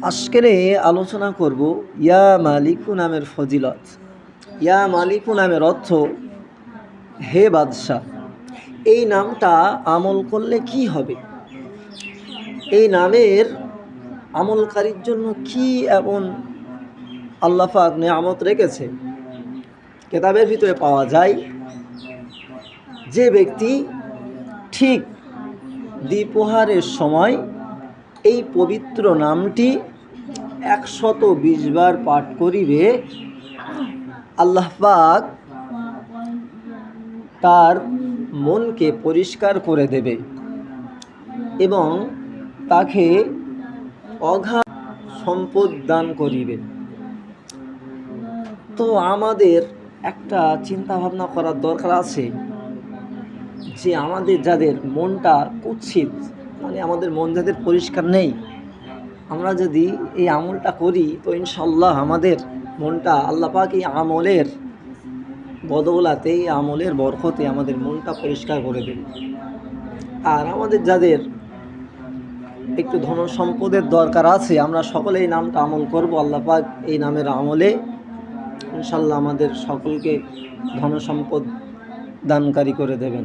আজকের আলোচনা করব ইয়া মালিকু নামের ফজিলত। ইয়া মালিকু নামের অর্থ, হে বাদশাহ, এই নামটা আমল করলে কি হবে? এই নামের আমলকারীর জন্য কি এমন আল্লাফাক নিয়ামত রেখেছে? কেতাবের ভিতরে পাওয়া যায়, যে ব্যক্তি ঠিক দ্বিপ্রহারের সময় এই পবিত্র নামটি একশত বিশ বার পাঠ করিবে। আল্লাহ পাক তার মনকে পরিষ্কার করে দেবে এবং তাকে অগাধ সম্পদ দান করিবে। তো আমাদের একটা চিন্তা ভাবনা করার দরকার আছে যে আমাদের যাদের মনটা কুৎসিত মানে আমাদের মন যাদের পরিষ্কার নেই, আমরা যদি এই আমলটা করি, তো ইনশাল্লাহ আমাদের মনটা আল্লাহ পাক এই আমলের বদৌলাতে, এই আমলের বরকতে আমাদের মনটা পরিষ্কার করে দেবে। আর আমাদের যাদের একটু ধন সম্পদের দরকার আছে, আমরা সকলে এই নামটা আমল করব, আল্লাহ পাক এই নামের আমলে ইনশাল্লাহ আমাদের সকলকে ধন সম্পদ দানকারী করে দেবেন।